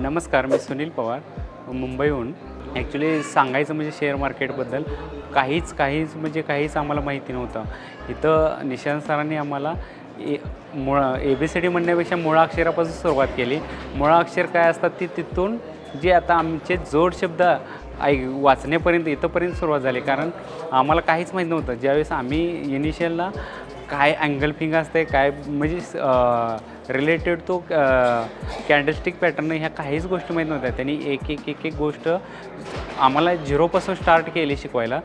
नमस्कार मी सुनील पवार मुंबईहून. ॲक्च्युली सांगायचं म्हणजे शेअर मार्केटबद्दल काहीच काहीच म्हणजे काहीच आम्हाला माहिती नव्हतं. इथं निशांत सरांनी आम्हाला ए मुळा ए बी सी डी म्हणण्यापेक्षा मुळाक्षरापासून सुरुवात केली. मुळाक्षर काय असतात ती तिथून जे आता आमचे जोड शब्द ऐक वाचण्यापर्यंत इथंपर्यंत सुरुवात झाली. कारण आम्हाला काहीच माहीत नव्हतं. ज्यावेळेस आम्ही इनिशियलला काय अँगल फिंग असते काय म्हणजे रिलेटेड तो कॅन्डलस्टिक पॅटर्न ह्या काहीच गोष्टी माहीत नव्हत्या. त्यांनी एक एक एक एक गोष्ट आम्हाला झिरोपासून स्टार्ट केली शिकवायला.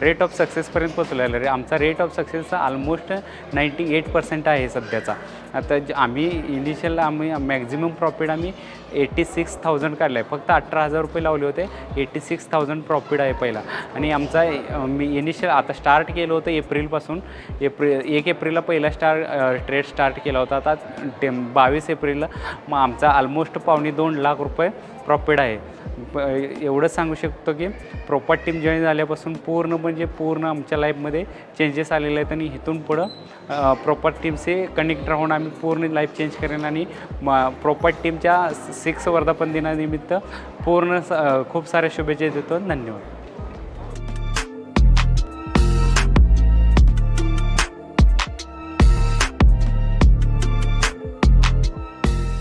रेट ऑफ सक्सेसपर्यंत पोचलेला रे आमचा रेट ऑफ सक्सेसचा ऑलमोस्ट नाईंटी एट पर्सेंट आहे सध्याचा. आता आम्ही इनिशियल आम्ही मॅक्झिमम प्रॉफिट आम्ही एटी सिक्स थाउजंड काढला आहे फक्त अठरा हजार रुपये लावले होते. एटी सिक्स थाउजंड प्रॉफिट आहे पहिला. आणि आमचा मी इनिशियल आता स्टार्ट केलं होतं एप्रिलपासून. एप्रिल एक एप्रिलला पहिला स्टार ट्रेड स्टार्ट केला होता. आता ते बावीस एप्रिलला मग आमचा ऑलमोस्ट पावणे दोन लाख रुपये प्रॉफिट आहे. एवढंच सांगू शकतो की प्रॉपर टीम जॉईन झाल्यापासून पूर्ण म्हणजे पूर्ण आमच्या लाईफमध्ये चेंजेस आलेले आहेत. आणि इथून पुढं प्रॉपर टीमचे कनेक्ट राहून आम्ही पूर्ण लाईफ चेंज करेन. आणि प्रॉपर टीमच्या सिक्स वर्धापन दिनानिमित्त पूर्ण स- खूप साऱ्या शुभेच्छा देतो. धन्यवाद.